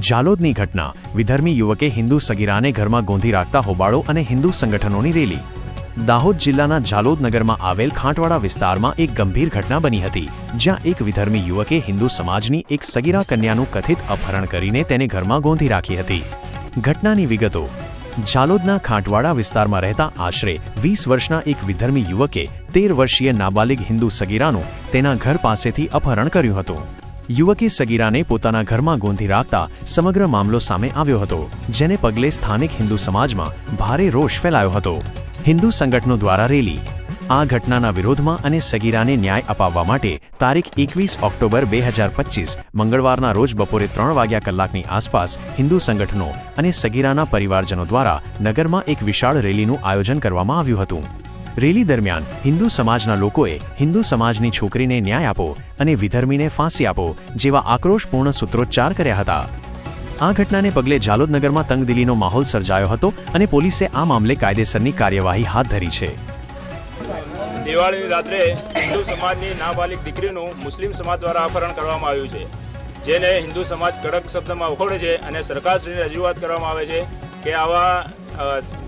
જાલોદની ઘટના. વિધર્મી યુવકે હિન્દુ સગીરાને ઘરમાં ગોંધી રાખતા હોબાળો અને હિન્દુ સંગઠનોની રેલી. દાહોદ જિલ્લાના જાલોદ નગરમાં આવેલ ખાંટવાડા વિસ્તારમાં એક ગંભીર ઘટના બની હતી, જ્યાં એક વિધર્મી યુવકે હિન્દુ સમાજની એક સગીરા કન્યાનું કથિત અપહરણ કરીને તેને ઘરમાં ગોંધી રાખી હતી. ઘટનાની વિગતો. જાલોદના ખાંટવાડા વિસ્તારમાં રહેતા આશરે વીસ વર્ષના એક વિધર્મી યુવકે તેર વર્ષીય નાબાલિગ હિન્દુ સગીરાનું તેના ઘર પાસેથી અપહરણ કર્યું હતું. યુવકે સગીરાને પોતાના ઘરમાં ગોંધી રાખતા સમગ્ર મામલો સામે આવ્યો હતો, જેને પગલે સ્થાનિક હિન્દુ સમાજમાં ભારે રોષ ફેલાયો હતો. હિન્દુ સંગઠનો દ્વારા રેલી. આ ઘટનાના વિરોધમાં અને સગીરાને ન્યાય અપાવવા માટે તારીખ એકવીસ ઓક્ટોબર બે હજાર પચીસ, મંગળવારના રોજ બપોરે ત્રણ વાગ્યા કલાકની આસપાસ હિન્દુ સંગઠનો અને સગીરાના પરિવારજનો દ્વારા નગરમાં એક વિશાળ રેલીનું આયોજન કરવામાં આવ્યું હતું. રેલી દરમિયાન હિન્દુ સમાજના લોકોએ હિન્દુ સમાજની છોકરીને ન્યાય આપો અને વિધર્મીને ફાંસી આપો જેવા આક્રોશપૂર્ણ સૂત્રોચ્ચાર કર્યા હતા. આ ઘટનાને પગલે જાલોદનગરમાં તંગદિલીનો માહોલ સર્જાયો હતો અને પોલીસે આ મામલે કાયદેસરની કાર્યવાહી હાથ ધરી છે. દિવાળી રાત્રે હિન્દુ સમાજની નાબાલિક દીકરીનું મુસ્લિમ સમાજ દ્વારા અપહરણ કરવામાં આવ્યું છે, જેને હિન્દુ સમાજ કડક શબ્દમાં ઉખોડે છે અને સરકારશ્રીને રજૂઆત કરવામાં આવે છે કે આવા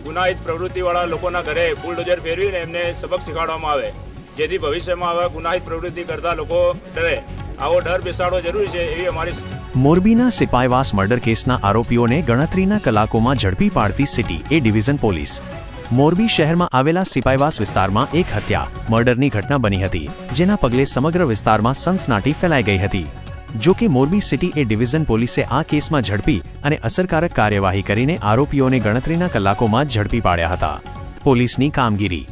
ગુનાહિત પ્રવૃત્તિવાળા લોકોના ઘરે બુલડોઝર ફેરવીને એમને સબક શીખવાડવામાં આવે, જેથી ભવિષ્યમાં આવા ગુનાહિત પ્રવૃત્તિ કરતા લોકો ડરે. આવો ડર બેસાડવો જરૂરી છે એવી અમારી મોરબીના સિપાઈવાસ મર્ડર કેસના આરોપીઓને ગણતરીના કલાકોમાં ઝડપી પાડતી city A division police. Morbi શહેરમાં આવેલા સિપાઈવાસ વિસ્તારમાં એક હત્યા, મર્ડરની ઘટના બની હતી, જેના પગલે સમગ્ર વિસ્તારમાં સનસનાટી ફેલાઈ ગઈ હતી. જો કે મોરબી સિટી એ ડિવિઝન પોલીસે આ કેસમાં ઝડપી અને અસરકારક કાર્યવાહી કરીને આરોપીઓને ગણતરીના કલાકોમાં જ ઝડપી પાડ્યા હતા. પોલીસની કામગીરી.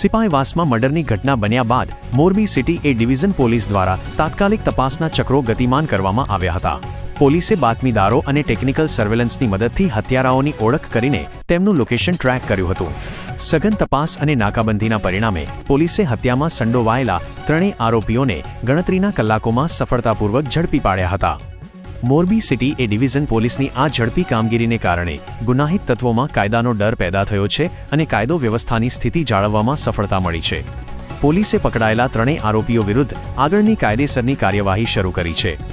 સિપાઈવાસમાં મર્ડરની ઘટના બન્યા બાદ Morbi city A division police દ્વારા તાત્કાલિક તપાસના ચક્રો ગતિમાન કરવામાં આવ્યા હતા. પોલીસે બાતમીદારો અને ટેકનિકલ સર્વેલન્સની મદદથી હત્યારાઓની ઓળખ કરીને તેમનું લોકેશન ટ્રેક કર્યું હતું. સઘન તપાસ અને નાકાબંધીના પરિણામે પોલીસે હત્યામાં સંડોવાયેલા ત્રણેય આરોપીઓને ગણતરીના કલાકોમાં સફળતાપૂર્વક ઝડપી પાડ્યા હતા. મોરબી સિટી એ ડિવિઝન પોલીસની આ ઝડપી કામગીરીને કારણે ગુનાહિત તત્વોમાં કાયદાનો ડર પેદા થયો છે અને કાયદો વ્યવસ્થાની સ્થિતિ જાળવવામાં સફળતા મળી છે. પોલીસે પકડાયેલા ત્રણેય આરોપીઓ વિરુદ્ધ આગળની કાયદેસરની કાર્યવાહી શરૂ કરી છે.